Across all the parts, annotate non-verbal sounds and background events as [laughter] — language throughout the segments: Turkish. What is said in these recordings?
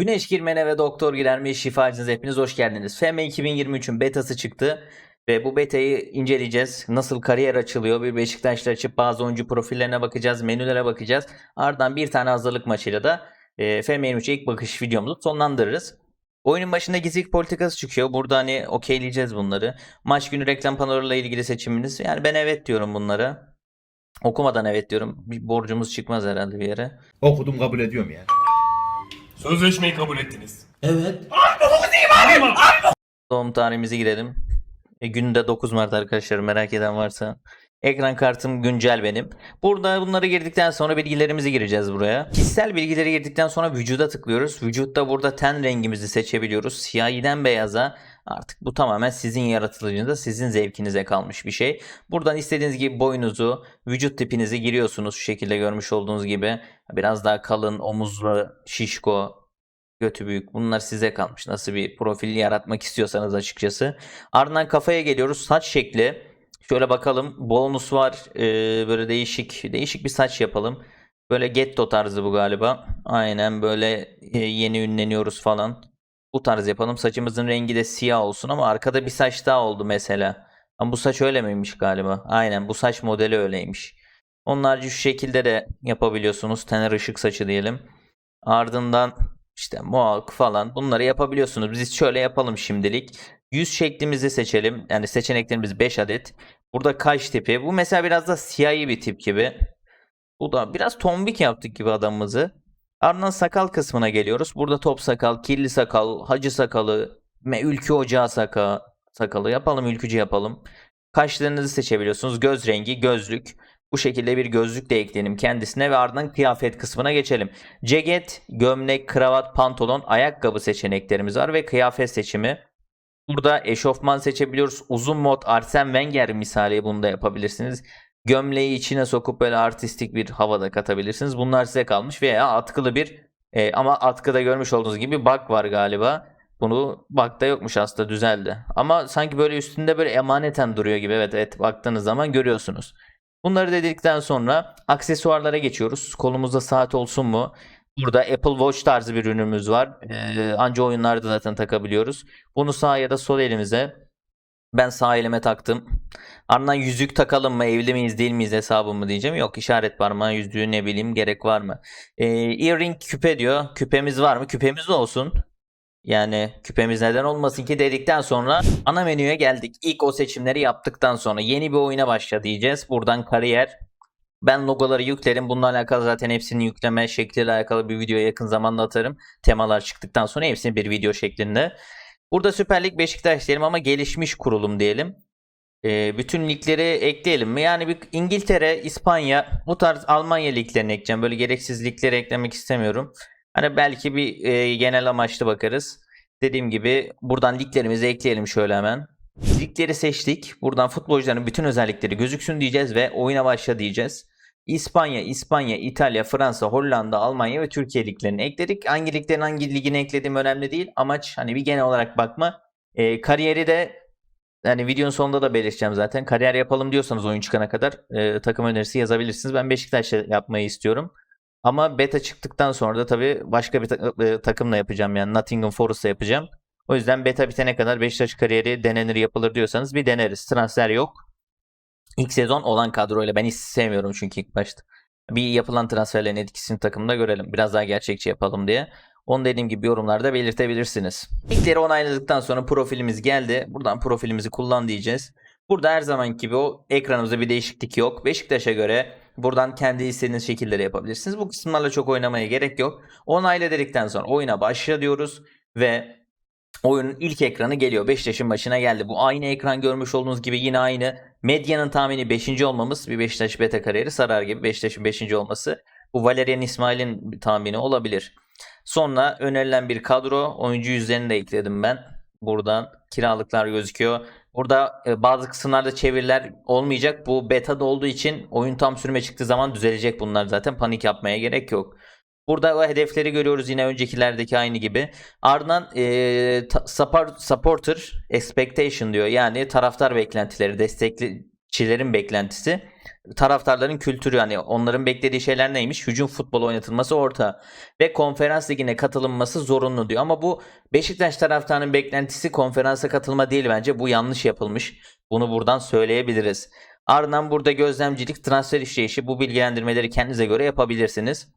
Güneş girmene ve doktor girermiş şifacınız hepiniz hoş geldiniz. FM 2023'ün betası çıktı ve bu betayı inceleyeceğiz. Nasıl kariyer açılıyor bir Beşiktaş'ta açıp bazı oyuncu profillerine bakacağız, menülere bakacağız. Ardından bir tane hazırlık maçıyla da e, FM 23'e ilk bakış videomuzu sonlandırırız. Oyunun başında gizlilik politikası çıkıyor. Burada hani okeyleyeceğiz bunları. Maç günü reklam panolarıyla ilgili seçiminiz. Yani ben evet diyorum bunlara. Okumadan evet diyorum. Bir borcumuz çıkmaz herhalde bir yere. Okudum kabul ediyorum ya. Sözleşmeyi kabul ettiniz. Evet. Doğum tarihimizi girelim. E, günde 9 Mart arkadaşlar merak eden varsa. Ekran kartım güncel benim. Burada bunları girdikten sonra bilgilerimizi gireceğiz buraya. Kişisel bilgileri girdikten sonra vücuda tıklıyoruz. Vücutta burada ten rengimizi seçebiliyoruz. Siyahiden beyaza artık bu tamamen sizin yaratılışınıza, sizin zevkinize kalmış bir şey. Buradan istediğiniz gibi boyunuzu, vücut tipinizi giriyorsunuz şu şekilde görmüş olduğunuz gibi. Biraz daha kalın, omuzlu, şişko, götü büyük. Bunlar size kalmış. Nasıl bir profil yaratmak istiyorsanız açıkçası. Ardından kafaya geliyoruz. Saç şekli. Şöyle bakalım. Bonus var. Ee, böyle değişik değişik bir saç yapalım. Böyle getto tarzı bu galiba. Aynen böyle e, yeni ünleniyoruz falan. Bu tarz yapalım. Saçımızın rengi de siyah olsun ama arkada bir saç daha oldu mesela. Ama bu saç öyle miymiş galiba? Aynen bu saç modeli öyleymiş. Onun harici şu şekilde de yapabiliyorsunuz. Tener ışık saçı diyelim. Ardından işte mohawk falan bunları yapabiliyorsunuz. Biz şöyle yapalım şimdilik. Yüz şeklimizi seçelim. Yani seçeneklerimiz 5 adet. Burada kaş tipi. Bu mesela biraz da siyahi bir tip gibi. Bu da biraz tombik yaptık gibi adamımızı. Ardından sakal kısmına geliyoruz. Burada top sakal, kirli sakal, hacı sakalı, ülkü ocağı saka, sakalı yapalım, ülkücü yapalım. Kaşlarınızı seçebiliyorsunuz. Göz rengi, gözlük. Bu şekilde bir gözlük de ekleyelim kendisine ve ardından kıyafet kısmına geçelim. Ceket, gömlek, kravat, pantolon, ayakkabı seçeneklerimiz var ve kıyafet seçimi. Burada eşofman seçebiliyoruz. Uzun mod Arsene Wenger misali bunu da yapabilirsiniz. Gömleği içine sokup böyle artistik bir havada katabilirsiniz. Bunlar size kalmış veya atkılı bir e, ama atkıda görmüş olduğunuz gibi bak var galiba. Bunu bakta yokmuş aslında düzeldi. Ama sanki böyle üstünde böyle emaneten duruyor gibi. Evet evet baktığınız zaman görüyorsunuz. Bunları dedikten sonra aksesuarlara geçiyoruz. Kolumuzda saat olsun mu? Burada Apple Watch tarzı bir ürünümüz var. Ee, anca oyunlarda zaten takabiliyoruz. Bunu sağ ya da sol elimize. Ben sağ elime taktım. Ardından yüzük takalım mı? Evli miyiz değil miyiz hesabı mı diyeceğim. Yok işaret parmağı yüzüğü ne bileyim gerek var mı? Ee, earring küpe diyor. Küpemiz var mı? Küpemiz olsun. Yani küpemiz neden olmasın ki dedikten sonra ana menüye geldik. İlk o seçimleri yaptıktan sonra yeni bir oyuna başla diyeceğiz. Buradan kariyer. Ben logoları yüklerim. Bununla alakalı zaten hepsini yükleme şekliyle alakalı bir video yakın zamanda atarım. Temalar çıktıktan sonra hepsini bir video şeklinde. Burada Süper Lig Beşiktaş diyelim ama gelişmiş kurulum diyelim. Ee, bütün ligleri ekleyelim mi? Yani bir İngiltere, İspanya, bu tarz Almanya liglerini ekleyeceğim. Böyle gereksiz ligleri eklemek istemiyorum. Hani belki bir e, genel amaçlı bakarız. Dediğim gibi buradan liglerimizi ekleyelim şöyle hemen. Ligleri seçtik. Buradan futbolcuların bütün özellikleri gözüksün diyeceğiz ve oyuna başla diyeceğiz. İspanya, İspanya, İtalya, Fransa, Hollanda, Almanya ve Türkiye liglerini ekledik. Hangi liglerin hangi ligini eklediğim önemli değil. Amaç hani bir genel olarak bakma. E, kariyeri de yani videonun sonunda da belirteceğim zaten. Kariyer yapalım diyorsanız oyun çıkana kadar e, takım önerisi yazabilirsiniz. Ben Beşiktaş'ta yapmayı istiyorum. Ama beta çıktıktan sonra da tabii başka bir e, takımla yapacağım yani Nottingham Forest'la yapacağım. O yüzden beta bitene kadar Beşiktaş kariyeri denenir yapılır diyorsanız bir deneriz. Transfer yok. İlk sezon olan kadroyla ben hiç sevmiyorum çünkü ilk başta. Bir yapılan transferlerin etkisini takımda görelim. Biraz daha gerçekçi yapalım diye. Onu dediğim gibi yorumlarda belirtebilirsiniz. İlkleri onayladıktan sonra profilimiz geldi. Buradan profilimizi kullan diyeceğiz. Burada her zaman gibi o ekranımızda bir değişiklik yok. Beşiktaş'a göre buradan kendi istediğiniz şekilleri yapabilirsiniz. Bu kısımlarla çok oynamaya gerek yok. Onayla dedikten sonra oyuna başla diyoruz ve oyunun ilk ekranı geliyor. Beşiktaş'ın başına geldi. Bu aynı ekran görmüş olduğunuz gibi yine aynı. Medyanın tahmini 5. olmamız bir Beşiktaş beta kariyeri sarar gibi Beşiktaş'ın 5. olması. Bu Valerian İsmail'in tahmini olabilir. Sonra önerilen bir kadro. Oyuncu yüzlerini de ekledim ben. Buradan kiralıklar gözüküyor. Burada e, bazı kısımlarda çeviriler olmayacak. Bu beta'da olduğu için oyun tam sürüme çıktığı zaman düzelecek bunlar zaten. Panik yapmaya gerek yok. Burada o hedefleri görüyoruz yine öncekilerdeki aynı gibi. Ardından e, support, supporter expectation diyor. Yani taraftar beklentileri, destekli Fenerbahçelilerin beklentisi. Taraftarların kültürü yani onların beklediği şeyler neymiş? Hücum futbolu oynatılması orta ve konferans ligine katılınması zorunlu diyor. Ama bu Beşiktaş taraftarının beklentisi konferansa katılma değil bence. Bu yanlış yapılmış. Bunu buradan söyleyebiliriz. Ardından burada gözlemcilik, transfer işleyişi bu bilgilendirmeleri kendinize göre yapabilirsiniz.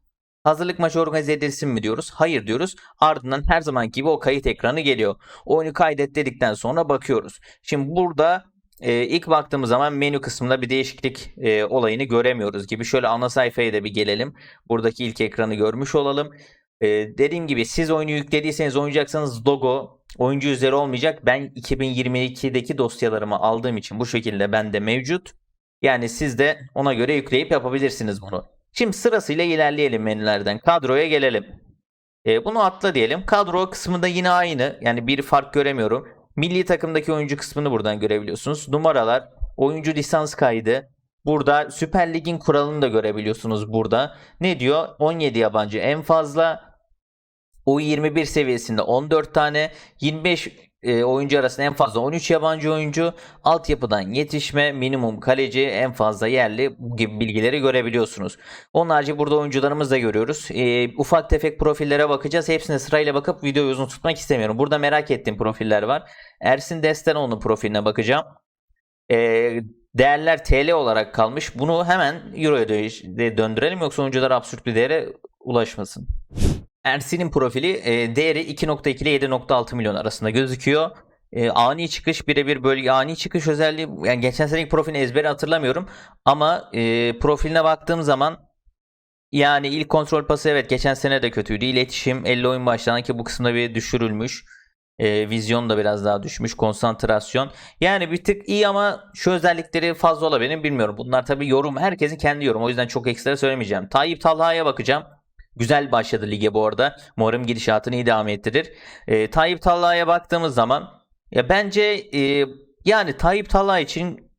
Hazırlık maçı organize edilsin mi diyoruz? Hayır diyoruz. Ardından her zaman gibi o kayıt ekranı geliyor. Oyunu kaydet dedikten sonra bakıyoruz. Şimdi burada e, ilk baktığımız zaman menü kısmında bir değişiklik e, olayını göremiyoruz gibi. Şöyle ana sayfaya da bir gelelim. Buradaki ilk ekranı görmüş olalım. E, dediğim gibi siz oyunu yüklediyseniz oynayacaksanız logo oyuncu üzeri olmayacak. Ben 2022'deki dosyalarımı aldığım için bu şekilde bende mevcut. Yani siz de ona göre yükleyip yapabilirsiniz bunu. Şimdi sırasıyla ilerleyelim menülerden. Kadroya gelelim. E, bunu atla diyelim. Kadro kısmında yine aynı. Yani bir fark göremiyorum. Milli takımdaki oyuncu kısmını buradan görebiliyorsunuz. Numaralar, oyuncu lisans kaydı. Burada Süper Lig'in kuralını da görebiliyorsunuz burada. Ne diyor? 17 yabancı en fazla. U21 seviyesinde 14 tane, 25 e, oyuncu arasında en fazla 13 yabancı oyuncu, altyapıdan yetişme, minimum kaleci, en fazla yerli bu gibi bilgileri görebiliyorsunuz. Onun harici burada oyuncularımızı da görüyoruz. E, ufak tefek profillere bakacağız. Hepsine sırayla bakıp videoyu uzun tutmak istemiyorum. Burada merak ettiğim profiller var. Ersin Destanoğlu'nun profiline bakacağım. E, değerler TL olarak kalmış. Bunu hemen Euro'ya dö- döndürelim yoksa oyuncular absürt bir değere ulaşmasın. Ersin'in profili e, değeri 2.2 ile 7.6 milyon arasında gözüküyor. E, ani çıkış birebir bölge ani çıkış özelliği yani geçen seneki profilini ezbere hatırlamıyorum ama e, profiline baktığım zaman yani ilk kontrol pası evet geçen sene de kötüydü. İletişim 50 oyun başlanan ki bu kısımda bir düşürülmüş. E, vizyon da biraz daha düşmüş. Konsantrasyon. Yani bir tık iyi ama şu özellikleri fazla olabilir mi bilmiyorum. Bunlar tabii yorum. Herkesin kendi yorumu. O yüzden çok ekstra söylemeyeceğim. Tayyip Talha'ya bakacağım. Güzel başladı lige bu arada. Umarım gidişatını devam ettirir. E, Tayyip Talha'ya baktığımız zaman ya bence e, yani Tayyip Talha için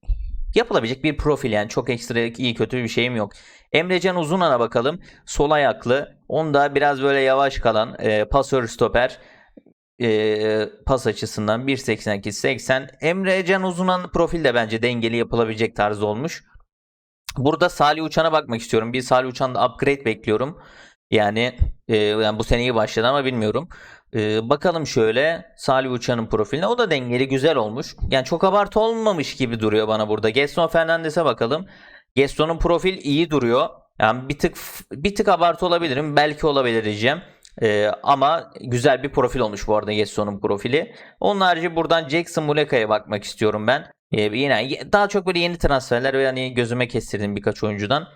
yapılabilecek bir profil yani çok ekstra iyi kötü bir şeyim yok. Emrecan Uzunan'a bakalım. Sol ayaklı. Onda biraz böyle yavaş kalan e, pasör stoper e, pas açısından 1.82-80. Emrecan Uzunan profil de bence dengeli yapılabilecek tarzda olmuş. Burada Salih Uçan'a bakmak istiyorum. Bir Salih Uçan'da upgrade bekliyorum. Yani, e, yani bu seneyi başladı ama bilmiyorum. E, bakalım şöyle Salih Uçan'ın profiline. O da dengeli güzel olmuş. Yani çok abartı olmamış gibi duruyor bana burada. Gaston Fernandes'e bakalım. Gaston'un profil iyi duruyor. Yani bir tık bir tık abartı olabilirim. Belki olabilir diyeceğim. E, ama güzel bir profil olmuş bu arada Gaston'un profili. Onun harici buradan Jackson Muleka'ya bakmak istiyorum ben. E, yine daha çok böyle yeni transferler ve hani gözüme kestirdim birkaç oyuncudan.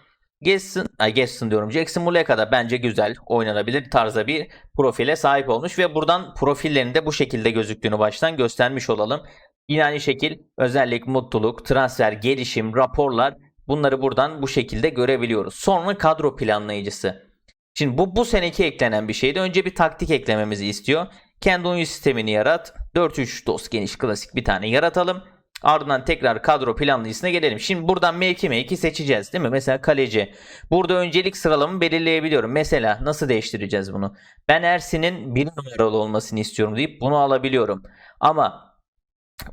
Gaston, ay Gaston diyorum. Jackson Muleka da bence güzel oynanabilir tarzda bir profile sahip olmuş ve buradan profillerin de bu şekilde gözüktüğünü baştan göstermiş olalım. Yine aynı şekil özellik, mutluluk, transfer, gelişim, raporlar bunları buradan bu şekilde görebiliyoruz. Sonra kadro planlayıcısı. Şimdi bu bu seneki eklenen bir şeydi. Önce bir taktik eklememizi istiyor. Kendi oyun sistemini yarat. 4-3 dost geniş klasik bir tane yaratalım. Ardından tekrar kadro planlayıcısına gelelim. Şimdi buradan mevki mevki seçeceğiz değil mi? Mesela kaleci. Burada öncelik sıralamamı belirleyebiliyorum. Mesela nasıl değiştireceğiz bunu? Ben Ersin'in bir numaralı olmasını istiyorum deyip bunu alabiliyorum. Ama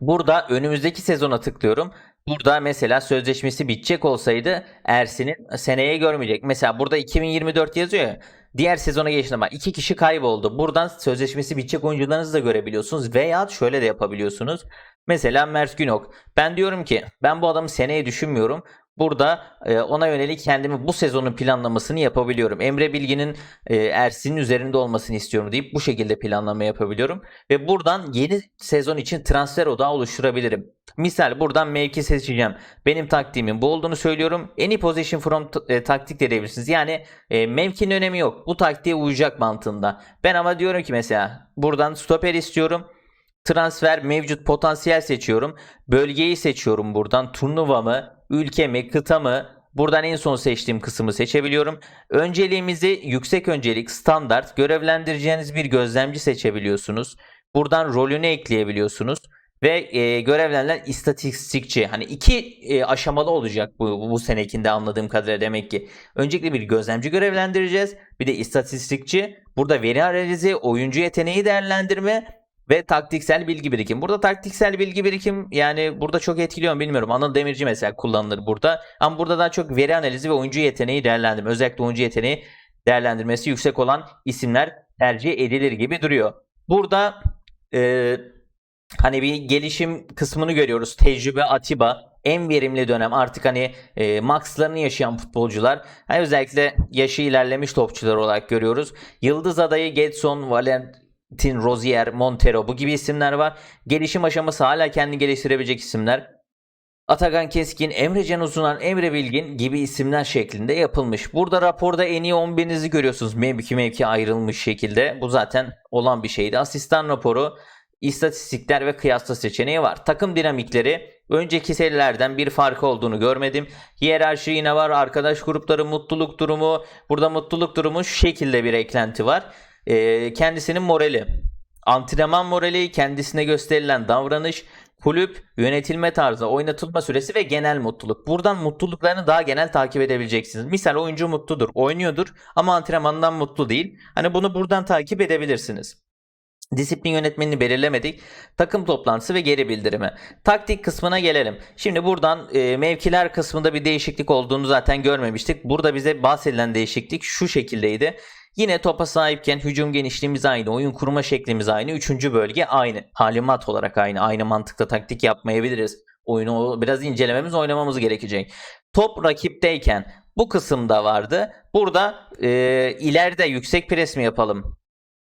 burada önümüzdeki sezona tıklıyorum. Burada mesela sözleşmesi bitecek olsaydı Ersin'in seneye görmeyecek. Mesela burada 2024 yazıyor ya. Diğer sezona geçtiğinde bak iki kişi kayboldu. Buradan sözleşmesi bitecek oyuncularınızı da görebiliyorsunuz. Veya şöyle de yapabiliyorsunuz. Mesela Mert Günok. Ben diyorum ki ben bu adamı seneye düşünmüyorum. Burada e, ona yönelik kendimi bu sezonun planlamasını yapabiliyorum. Emre Bilgin'in e, Ersin'in üzerinde olmasını istiyorum deyip bu şekilde planlama yapabiliyorum. Ve buradan yeni sezon için transfer odağı oluşturabilirim. Misal buradan mevki seçeceğim. Benim taktiğimin bu olduğunu söylüyorum. Any position from e, taktik diyebilirsiniz. Yani mevkinin önemi yok. Bu taktiğe uyacak mantığında. Ben ama diyorum ki mesela buradan stoper istiyorum. Transfer mevcut potansiyel seçiyorum. Bölgeyi seçiyorum buradan. Turnuva mı, ülke mi, kıta mı? Buradan en son seçtiğim kısmı seçebiliyorum. Önceliğimizi yüksek öncelik, standart, görevlendireceğiniz bir gözlemci seçebiliyorsunuz. Buradan rolünü ekleyebiliyorsunuz. Ve e, görevlenen istatistikçi. Hani iki e, aşamalı olacak bu, bu, senekinde anladığım kadarıyla demek ki. Öncelikle bir gözlemci görevlendireceğiz. Bir de istatistikçi. Burada veri analizi, oyuncu yeteneği değerlendirme ve taktiksel bilgi birikim. Burada taktiksel bilgi birikim yani burada çok etkiliyor mu bilmiyorum. Anıl Demirci mesela kullanılır burada. Ama burada daha çok veri analizi ve oyuncu yeteneği değerlendirme. Özellikle oyuncu yeteneği değerlendirmesi yüksek olan isimler tercih edilir gibi duruyor. Burada e, hani bir gelişim kısmını görüyoruz. Tecrübe Atiba en verimli dönem artık hani e, maxlarını yaşayan futbolcular. Hani özellikle yaşı ilerlemiş topçular olarak görüyoruz. Yıldız adayı Getson, Valentin Rozier, Montero bu gibi isimler var. Gelişim aşaması hala kendini geliştirebilecek isimler. Atakan Keskin, Emre Can Uzunan, Emre Bilgin gibi isimler şeklinde yapılmış. Burada raporda en iyi 11'inizi görüyorsunuz. Mevki mevki ayrılmış şekilde. Bu zaten olan bir şeydi. Asistan raporu, istatistikler ve kıyasla seçeneği var. Takım dinamikleri önceki serilerden bir farkı olduğunu görmedim. Hiyerarşi yine var. Arkadaş grupları, mutluluk durumu. Burada mutluluk durumu şu şekilde bir eklenti var. Ee, kendisinin morali. Antrenman morali, kendisine gösterilen davranış, kulüp, yönetilme tarzı, oynatılma süresi ve genel mutluluk. Buradan mutluluklarını daha genel takip edebileceksiniz. Misal oyuncu mutludur, oynuyordur ama antrenmandan mutlu değil. Hani bunu buradan takip edebilirsiniz. Disiplin yönetmenini belirlemedik. Takım toplantısı ve geri bildirimi. Taktik kısmına gelelim. Şimdi buradan e, mevkiler kısmında bir değişiklik olduğunu zaten görmemiştik. Burada bize bahsedilen değişiklik şu şekildeydi. Yine topa sahipken hücum genişliğimiz aynı, oyun kurma şeklimiz aynı, üçüncü bölge aynı. Talimat olarak aynı. Aynı mantıkta taktik yapmayabiliriz. Oyunu biraz incelememiz, oynamamız gerekecek. Top rakipteyken bu kısımda vardı. Burada e, ileride yüksek pres mi yapalım?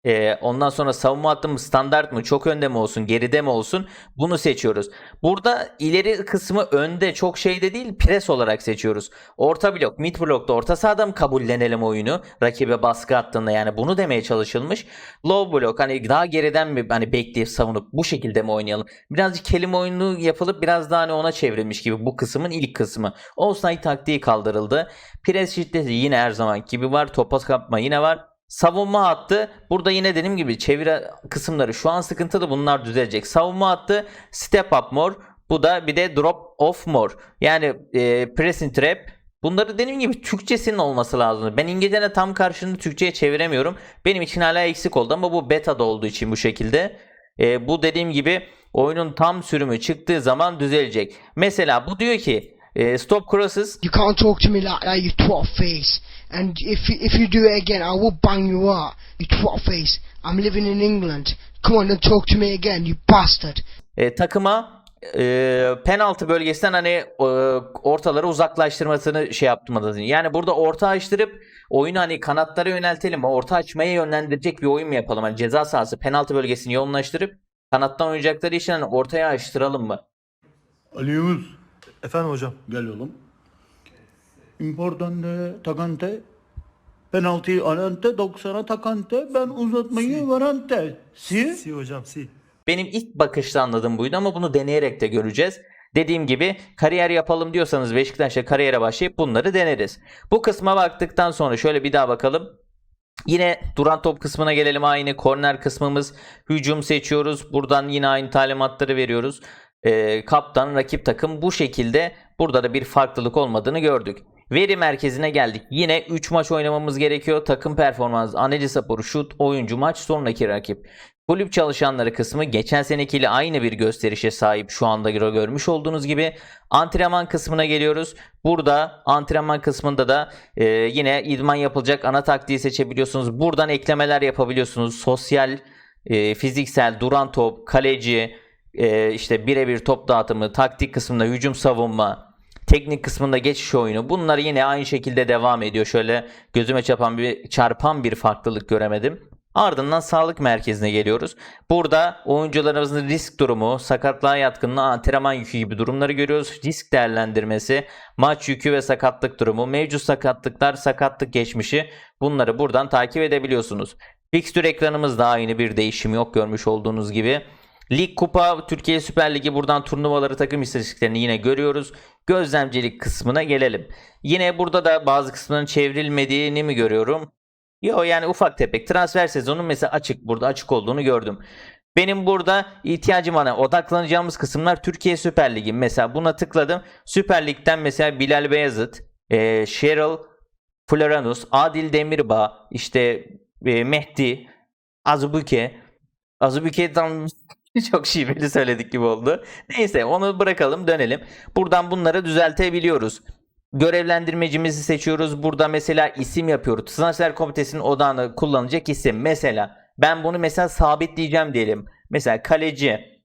Ee, ondan sonra savunma hattımız standart mı, çok önde mi olsun, geride mi olsun bunu seçiyoruz. Burada ileri kısmı önde çok şeyde değil pres olarak seçiyoruz. Orta blok, mid blokta orta sahada mı kabullenelim oyunu rakibe baskı attığında yani bunu demeye çalışılmış. Low blok hani daha geriden mi hani bekleyip savunup bu şekilde mi oynayalım? Birazcık kelime oyunu yapılıp biraz daha hani ona çevrilmiş gibi bu kısmın ilk kısmı. Offside taktiği kaldırıldı. Pres şiddeti yine her zaman gibi var. Topa kapma yine var. Savunma hattı burada yine dediğim gibi çevire kısımları şu an sıkıntılı bunlar düzelecek. Savunma hattı step up more bu da bir de drop off more. Yani e, pressing trap bunları dediğim gibi Türkçesinin olması lazım. Ben İngilizce'de tam karşını Türkçe'ye çeviremiyorum. Benim için hala eksik oldu ama bu beta'da olduğu için bu şekilde. E, bu dediğim gibi oyunun tam sürümü çıktığı zaman düzelecek. Mesela bu diyor ki e, stop crosses You can't talk to me like that, you twat face. And if if you do it again, I will bang you out, you twat face. I'm living in England. Come on and talk to me again, you bastard. e, takıma e, penaltı bölgesinden hani e, ortaları uzaklaştırmasını şey yaptım Yani burada orta açtırıp oyunu hani kanatlara yöneltelim. Orta açmaya yönlendirecek bir oyun mu yapalım? Hani ceza sahası penaltı bölgesini yoğunlaştırıp kanattan oynayacakları için hani ortaya açtıralım mı? Ali Yavuz, Efendim hocam. gel oğlum. Importante, takante, penaltıyı alante, 90'a takante, ben uzatmayı varante. Si? Si hocam si. Benim ilk bakışta anladığım buydu ama bunu deneyerek de göreceğiz. Dediğim gibi kariyer yapalım diyorsanız Beşiktaş'ta kariyere başlayıp bunları deneriz. Bu kısma baktıktan sonra şöyle bir daha bakalım. Yine duran top kısmına gelelim aynı korner kısmımız hücum seçiyoruz buradan yine aynı talimatları veriyoruz Ee, kaptan rakip takım bu şekilde burada da bir farklılık olmadığını gördük veri merkezine geldik yine 3 maç oynamamız gerekiyor takım performans analiz raporu şut oyuncu maç sonraki rakip Kulüp çalışanları kısmı geçen senekiyle aynı bir gösterişe sahip şu anda gör- görmüş olduğunuz gibi. Antrenman kısmına geliyoruz. Burada antrenman kısmında da e, yine idman yapılacak ana taktiği seçebiliyorsunuz. Buradan eklemeler yapabiliyorsunuz. Sosyal, e, fiziksel, duran top, kaleci, e, işte birebir top dağıtımı, taktik kısmında hücum savunma, teknik kısmında geçiş oyunu. Bunlar yine aynı şekilde devam ediyor. Şöyle gözüme çarpan bir çarpan bir farklılık göremedim. Ardından sağlık merkezine geliyoruz. Burada oyuncularımızın risk durumu, sakatlığa yatkınlığı, antrenman yükü gibi durumları görüyoruz. Risk değerlendirmesi, maç yükü ve sakatlık durumu, mevcut sakatlıklar, sakatlık geçmişi bunları buradan takip edebiliyorsunuz. Fixtür ekranımızda aynı bir değişim yok görmüş olduğunuz gibi. Lig Kupa Türkiye Süper Ligi buradan turnuvaları takım istatistiklerini yine görüyoruz. Gözlemcilik kısmına gelelim. Yine burada da bazı kısımların çevrilmediğini mi görüyorum? Yo yani ufak tefek transfer sezonu mesela açık burada açık olduğunu gördüm. Benim burada ihtiyacım ana odaklanacağımız kısımlar Türkiye Süper Ligi. Mesela buna tıkladım. Süper Lig'den mesela Bilal Beyazıt, e, Cheryl Floranus, Adil Demirbağ, işte e, Mehdi, Azubuke, Azubuike tam [laughs] çok şiveli söyledik gibi oldu. Neyse onu bırakalım dönelim. Buradan bunları düzeltebiliyoruz. Görevlendirmecimizi seçiyoruz. Burada mesela isim yapıyoruz. Transfer komitesinin odağını kullanacak isim. Mesela ben bunu mesela sabitleyeceğim diyelim. Mesela kaleci.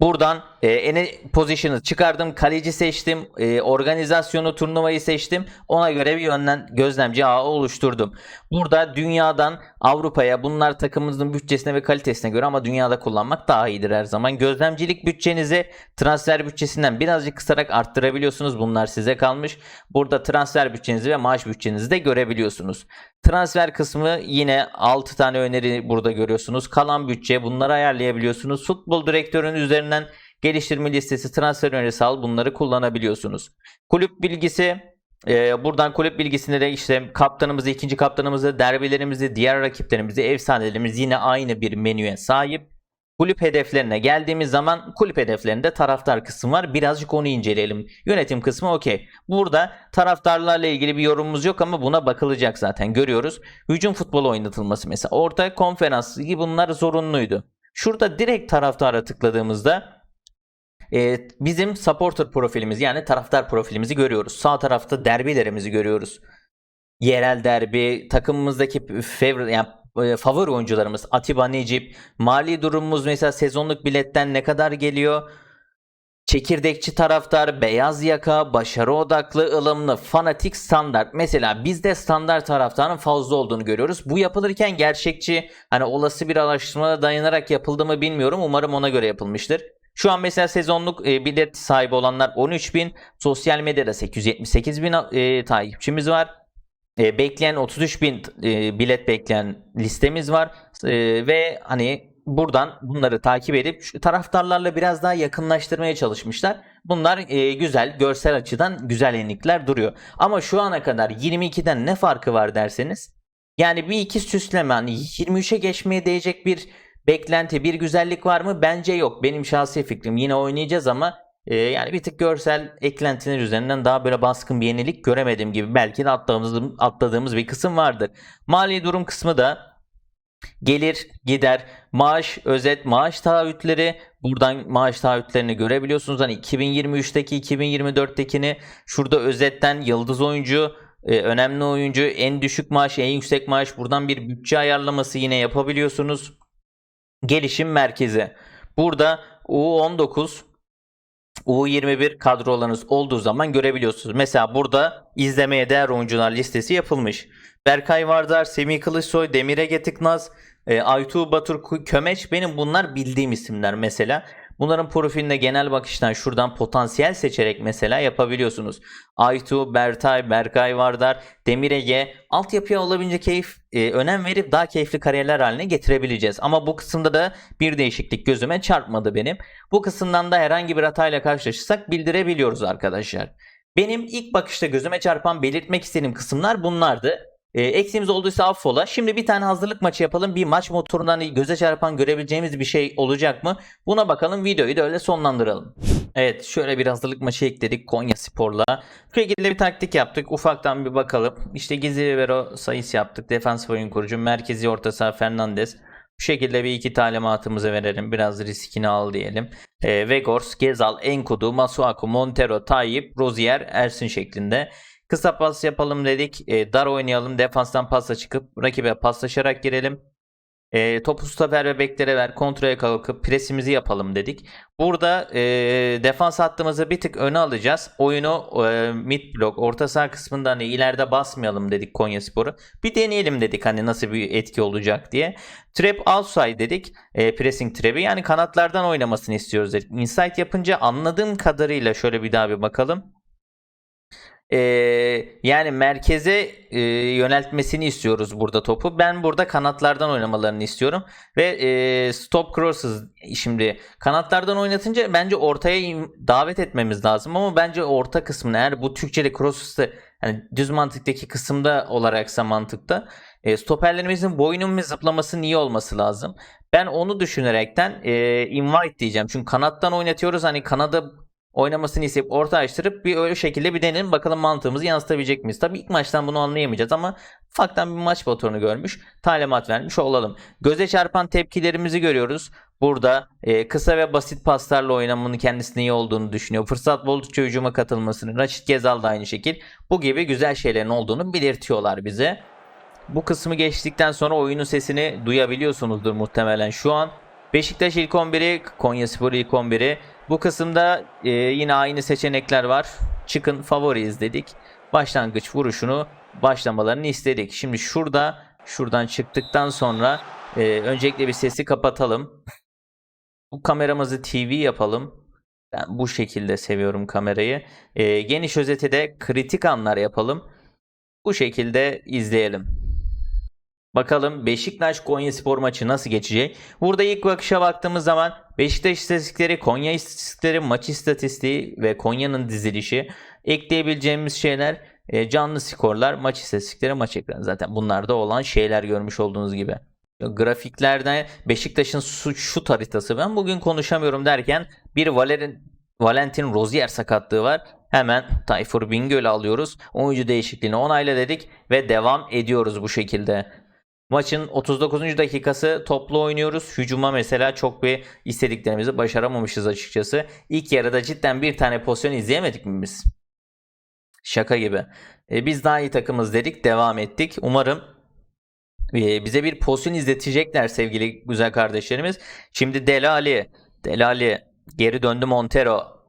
Buradan e, ene position'ı çıkardım. Kaleci seçtim. e, organizasyonu, turnuvayı seçtim. Ona göre bir yönden gözlemci ağı oluşturdum. Burada dünyadan Avrupa'ya bunlar takımımızın bütçesine ve kalitesine göre ama dünyada kullanmak daha iyidir her zaman. Gözlemcilik bütçenizi transfer bütçesinden birazcık kısarak arttırabiliyorsunuz. Bunlar size kalmış. Burada transfer bütçenizi ve maaş bütçenizi de görebiliyorsunuz. Transfer kısmı yine 6 tane öneri burada görüyorsunuz. Kalan bütçe bunları ayarlayabiliyorsunuz. Futbol direktörünün üzerinden geliştirme listesi, transfer önerisi al bunları kullanabiliyorsunuz. Kulüp bilgisi ee, buradan kulüp bilgisinde de işte kaptanımızı, ikinci kaptanımızı, derbilerimizi, diğer rakiplerimizi, efsanelerimiz yine aynı bir menüye sahip. Kulüp hedeflerine geldiğimiz zaman kulüp hedeflerinde taraftar kısmı var. Birazcık onu inceleyelim. Yönetim kısmı okey. Burada taraftarlarla ilgili bir yorumumuz yok ama buna bakılacak zaten görüyoruz. Hücum futbolu oynatılması mesela. Orta konferans ligi bunlar zorunluydu. Şurada direkt taraftara tıkladığımızda e, bizim supporter profilimiz yani taraftar profilimizi görüyoruz. Sağ tarafta derbilerimizi görüyoruz. Yerel derbi, takımımızdaki favorite yani e, favori oyuncularımız Atiba Necip, mali durumumuz mesela sezonluk biletten ne kadar geliyor? Çekirdekçi taraftar, beyaz yaka, başarı odaklı, ılımlı, fanatik, standart. Mesela bizde standart taraftarın fazla olduğunu görüyoruz. Bu yapılırken gerçekçi, hani olası bir araştırmaya dayanarak yapıldı mı bilmiyorum. Umarım ona göre yapılmıştır. Şu an mesela sezonluk e, bilet sahibi olanlar 13 bin, sosyal medyada 878 bin e, takipçimiz var. E, bekleyen 33 bin e, bilet bekleyen listemiz var E, ve hani buradan bunları takip edip taraftarlarla biraz daha yakınlaştırmaya çalışmışlar. Bunlar e, güzel, görsel açıdan güzel yenilikler duruyor. Ama şu ana kadar 22'den ne farkı var derseniz yani bir iki süsleme hani 23'e geçmeye değecek bir beklenti, bir güzellik var mı? Bence yok. Benim şahsi fikrim. Yine oynayacağız ama e, yani bir tık görsel eklentiler üzerinden daha böyle baskın bir yenilik göremedim gibi. Belki de atladığımız, atladığımız bir kısım vardır. Mali durum kısmı da gelir, gider, maaş, özet, maaş taahhütleri. Buradan maaş taahhütlerini görebiliyorsunuz. Hani 2023'teki, 2024'tekini şurada özetten yıldız oyuncu, e, önemli oyuncu, en düşük maaş, en yüksek maaş. Buradan bir bütçe ayarlaması yine yapabiliyorsunuz. Gelişim merkezi. Burada U19, U21 kadrolarınız olduğu zaman görebiliyorsunuz. Mesela burada izlemeye değer oyuncular listesi yapılmış. Berkay Vardar, Semih Kılıçsoy, Demir Ege Tıknaz, e, Aytu Batur Kömeç benim bunlar bildiğim isimler mesela. Bunların profiline genel bakıştan şuradan potansiyel seçerek mesela yapabiliyorsunuz. Aytu, Bertay, Berkay Vardar, Demir Ege altyapıya olabildiğince keyif, e, önem verip daha keyifli kariyerler haline getirebileceğiz. Ama bu kısımda da bir değişiklik gözüme çarpmadı benim. Bu kısımdan da herhangi bir hatayla karşılaşırsak bildirebiliyoruz arkadaşlar. Benim ilk bakışta gözüme çarpan belirtmek istediğim kısımlar bunlardı. E, eksiğimiz olduysa affola. Şimdi bir tane hazırlık maçı yapalım. Bir maç motorundan göze çarpan görebileceğimiz bir şey olacak mı? Buna bakalım. Videoyu da öyle sonlandıralım. Evet şöyle bir hazırlık maçı ekledik Konya Spor'la. Şu şekilde bir taktik yaptık. Ufaktan bir bakalım. İşte Gizli Vero sayısı yaptık. Defans oyun kurucu. Merkezi orta saha Fernandez. Bu şekilde bir iki talimatımızı verelim. Biraz riskini al diyelim. E, Vegors, Gezal, Enkudu, Masuaku, Montero, Tayyip, Rozier, Ersin şeklinde. Kısa pas yapalım dedik. E, dar oynayalım. Defanstan pasla çıkıp rakibe paslaşarak girelim. E, topu stoper ve beklere ver. Kontrole kalkıp presimizi yapalım dedik. Burada e, defans hattımızı bir tık öne alacağız. Oyunu e, mid block orta saha kısmında hani ileride basmayalım dedik Konya Sporu. Bir deneyelim dedik hani nasıl bir etki olacak diye. Trap outside dedik. E, pressing trap'i yani kanatlardan oynamasını istiyoruz dedik. Insight yapınca anladığım kadarıyla şöyle bir daha bir bakalım. Ee, yani merkeze e, yöneltmesini istiyoruz burada topu. Ben burada kanatlardan oynamalarını istiyorum. Ve e, stop crosses şimdi kanatlardan oynatınca bence ortaya davet etmemiz lazım. Ama bence orta kısmını eğer bu Türkçe'de crosses'ı hani düz mantıktaki kısımda olaraksa mantıkta e, stoperlerimizin boynun ve zıplamasının iyi olması lazım. Ben onu düşünerekten e, invite diyeceğim. Çünkü kanattan oynatıyoruz. Hani kanada oynamasını isteyip orta açtırıp bir öyle şekilde bir deneyelim bakalım mantığımızı yansıtabilecek miyiz? Tabii ilk maçtan bunu anlayamayacağız ama ufaktan bir maç motorunu görmüş, talimat vermiş olalım. Göze çarpan tepkilerimizi görüyoruz. Burada e, kısa ve basit paslarla oynamanın kendisine iyi olduğunu düşünüyor. Fırsat buldukça hücuma katılmasını, Raşit Gezal da aynı şekil. Bu gibi güzel şeylerin olduğunu belirtiyorlar bize. Bu kısmı geçtikten sonra oyunun sesini duyabiliyorsunuzdur muhtemelen şu an. Beşiktaş ilk 11'i, Konyaspor ilk 11'i. Bu kısımda e, yine aynı seçenekler var. Çıkın favori izledik. Başlangıç vuruşunu başlamalarını istedik. Şimdi şurada şuradan çıktıktan sonra e, öncelikle bir sesi kapatalım. Bu kameramızı TV yapalım. Ben bu şekilde seviyorum kamerayı. E, geniş özeti de kritik anlar yapalım. Bu şekilde izleyelim. Bakalım Beşiktaş Konyaspor maçı nasıl geçecek? Burada ilk bakışa baktığımız zaman Beşiktaş istatistikleri, Konya istatistikleri, maç istatistiği ve Konya'nın dizilişi ekleyebileceğimiz şeyler e, canlı skorlar, maç istatistikleri, maç ekranı zaten bunlarda olan şeyler görmüş olduğunuz gibi. Grafiklerde Beşiktaş'ın şu, şut haritası ben bugün konuşamıyorum derken bir Valerin, Valentin Rozier sakatlığı var. Hemen Tayfur Bingöl'ü alıyoruz. Oyuncu değişikliğini onayla dedik ve devam ediyoruz bu şekilde. Maçın 39. dakikası toplu oynuyoruz. Hücuma mesela çok bir istediklerimizi başaramamışız açıkçası. İlk yarıda cidden bir tane pozisyon izleyemedik mi biz? Şaka gibi. E, biz daha iyi takımız dedik, devam ettik. Umarım e, bize bir pozisyon izletecekler sevgili güzel kardeşlerimiz. Şimdi Delali, Delali geri döndü Montero.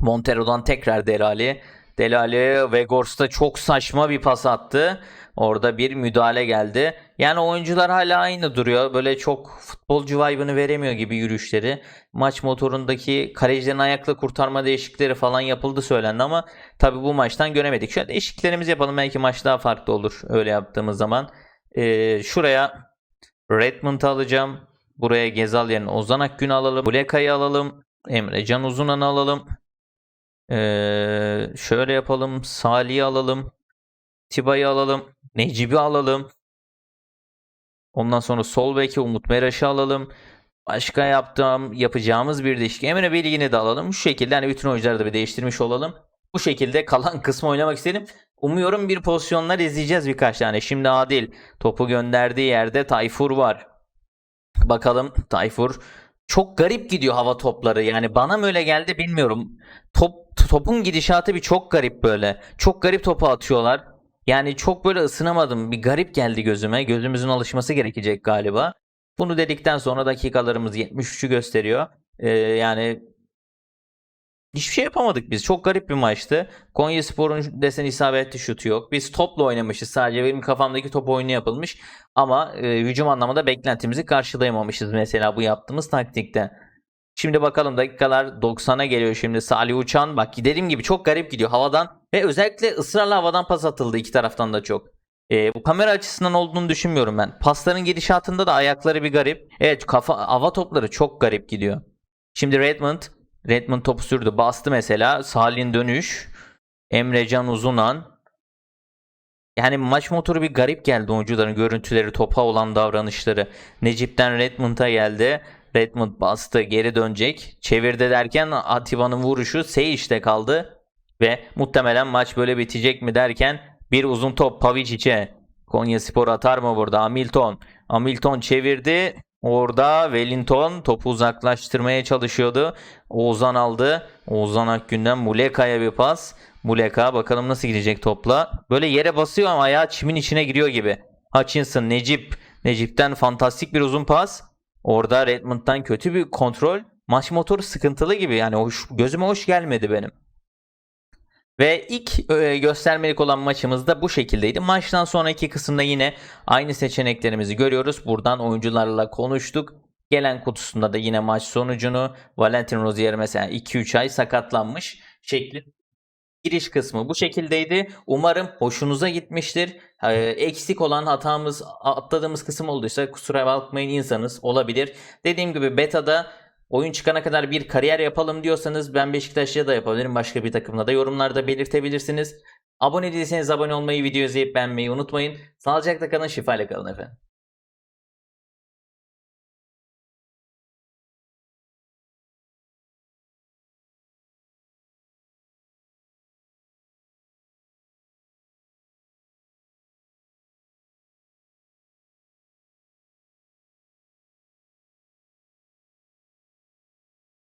Montero'dan tekrar Delali. Delali Vegors'ta çok saçma bir pas attı. Orada bir müdahale geldi. Yani oyuncular hala aynı duruyor. Böyle çok futbolcu vibe'ını veremiyor gibi yürüyüşleri. Maç motorundaki kalecilerin ayakla kurtarma değişiklikleri falan yapıldı söylendi ama tabi bu maçtan göremedik. Şöyle değişikliklerimizi yapalım. Belki maç daha farklı olur öyle yaptığımız zaman. Ee, şuraya Redmond alacağım. Buraya Gezal yerine Ozan Akgün'ü alalım. Muleka'yı alalım. Emre Can Uzunan'ı alalım. Ee, şöyle yapalım. Salih'i alalım. Tiba'yı alalım. Necip'i alalım. Ondan sonra sol beki Umut Meraş'ı alalım. Başka yaptığım, yapacağımız bir değişik. Emre Belirgin'i de alalım. Şu şekilde hani bütün oyuncuları da bir değiştirmiş olalım. Bu şekilde kalan [laughs] kısmı oynamak istedim. Umuyorum bir pozisyonlar izleyeceğiz birkaç tane. Şimdi Adil topu gönderdiği yerde Tayfur var. Bakalım Tayfur çok garip gidiyor hava topları. Yani bana mı öyle geldi bilmiyorum. Top topun gidişatı bir çok garip böyle. Çok garip topu atıyorlar. Yani çok böyle ısınamadım. Bir garip geldi gözüme. Gözümüzün alışması gerekecek galiba. Bunu dedikten sonra dakikalarımız 73'ü gösteriyor. Ee, yani hiçbir şey yapamadık biz. Çok garip bir maçtı. Konya Spor'un desen isabetli şutu yok. Biz topla oynamışız sadece. Benim kafamdaki top oyunu yapılmış. Ama e, hücum anlamında beklentimizi karşılayamamışız mesela bu yaptığımız taktikte. Şimdi bakalım dakikalar 90'a geliyor şimdi Salih Uçan. Bak dediğim gibi çok garip gidiyor havadan ve özellikle ısrarla havadan pas atıldı iki taraftan da çok. Ee, bu kamera açısından olduğunu düşünmüyorum ben. Pasların gidişatında da ayakları bir garip. Evet kafa hava topları çok garip gidiyor. Şimdi Redmond Redmond topu sürdü. Bastı mesela. Salih'in dönüş. Emrecan Uzunan. Yani maç motoru bir garip geldi oyuncuların görüntüleri, topa olan davranışları. Necip'ten Redmond'a geldi. Redmond bastı geri dönecek. Çevirdi derken Atiba'nın vuruşu Seyiş'te kaldı. Ve muhtemelen maç böyle bitecek mi derken bir uzun top Pavicic'e. Konya Spor atar mı burada? Hamilton. Hamilton çevirdi. Orada Wellington topu uzaklaştırmaya çalışıyordu. Oğuzhan aldı. Oğuzhan Akgün'den Muleka'ya bir pas. Muleka bakalım nasıl gidecek topla. Böyle yere basıyor ama ayağı çimin içine giriyor gibi. Hutchinson, Necip. Necip'ten fantastik bir uzun pas. Orada Redmond'dan kötü bir kontrol. Maç motoru sıkıntılı gibi yani hoş, gözüme hoş gelmedi benim. Ve ilk e, göstermelik olan maçımız da bu şekildeydi. Maçtan sonraki kısımda yine aynı seçeneklerimizi görüyoruz. Buradan oyuncularla konuştuk. Gelen kutusunda da yine maç sonucunu Valentin Rozier mesela 2-3 ay sakatlanmış şekli giriş kısmı bu şekildeydi. Umarım hoşunuza gitmiştir. Ee, eksik olan hatamız atladığımız kısım olduysa kusura bakmayın insanız olabilir. Dediğim gibi beta'da oyun çıkana kadar bir kariyer yapalım diyorsanız ben Beşiktaş'ya da yapabilirim. Başka bir takımla da yorumlarda belirtebilirsiniz. Abone değilseniz abone olmayı, video izleyip beğenmeyi unutmayın. Sağlıcakla kalın, şifayla kalın efendim.